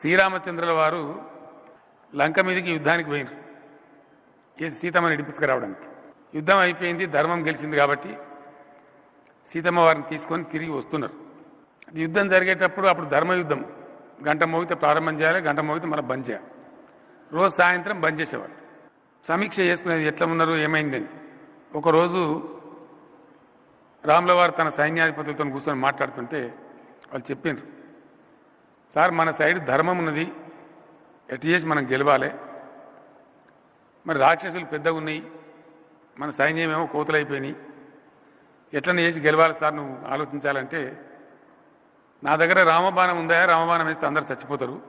శ్రీరామచంద్రుల వారు లంక మీదకి యుద్ధానికి పోయినారు. ఏది సీతమ్మని ఇడిపించుకురావడానికి. యుద్ధం అయిపోయింది ధర్మం గెలిచింది కాబట్టి సీతమ్మ వారిని తీసుకొని తిరిగి వస్తున్నారు. యుద్ధం జరిగేటప్పుడు అప్పుడు ధర్మయుద్ధం. గంట మోగితే ప్రారంభం చేయాలి గంట మోగితే మనం బంద్ చేయాలి. రోజు సాయంత్రం బంద్ చేసేవాళ్ళు. సమీక్ష చేసుకునేది ఎట్లా ఉన్నారు ఏమైందని. ఒకరోజు రాములవారు తన సైన్యాధిపతులతో కూర్చొని మాట్లాడుతుంటే వాళ్ళు చెప్పిండ్రు సార్ మన సైడ్ ధర్మం ఉన్నది. ఎటు చేసి మనం గెలవాలి? మరి రాక్షసులు పెద్దగా ఉన్నాయి. మన సైన్యం ఏమో కోతులైపోయినాయి. ఎట్లనే చేసి గెలవాలి సార్ నువ్వు ఆలోచించాలంటే నా దగ్గర రామబాణం ఉందా? రామబాణం వేస్తే అందరు చచ్చిపోతారు.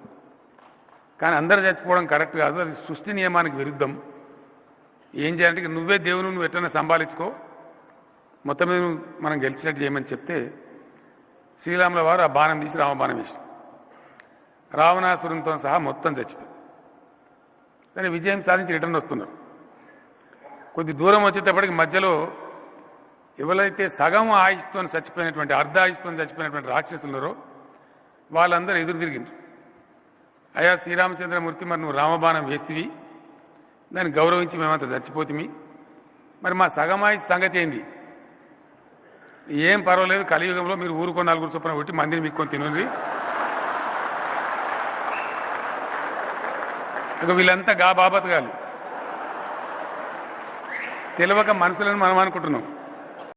కానీ అందరు చచ్చిపోవడం కరెక్ట్ కాదు. అది సృష్టి నియమానికి విరుద్ధం. ఏం చేయాలంటే నువ్వే దేవుని నువ్వు ఎట్లైనా సంభాలించుకో. మొత్తం మీద నువ్వు మనం గెలిచినట్టు చేయమని చెప్తే శ్రీరాముల వారు ఆ బాణం తీసి రామబాణం వేసినాం రావణాసురంతో సహా మొత్తం చచ్చిపోయి కానీ విజయం సాధించి రిటర్న్ వస్తున్నారు. కొద్ది దూరం వచ్చేటప్పటికి మధ్యలో ఎవరైతే సగం ఆయుష్తో చచ్చిపోయినటువంటి అర్ధ ఆయుష్తో చచ్చిపోయినటువంటి రాక్షసులున్నారో వాళ్ళందరూ ఎదురు తిరిగిండ్రు. అయా శ్రీరామచంద్రమూర్తి మరి నువ్వు రామబాణం వేస్తివి. దాన్ని గౌరవించి మేమంతా చచ్చిపోతిమి. మరి మా సగం ఆయుష్ సంగతి ఏంది? ఏం పర్వాలేదు కలియుగంలో మీరు ఊరుకో నలుగురు చొప్పున కొట్టి మందిని మీక్కొని తినండి. ఇక వీళ్ళంతా గా బాబత్ గాలు. తెలియక మనుషులను మనం అనుకుంటున్నాం.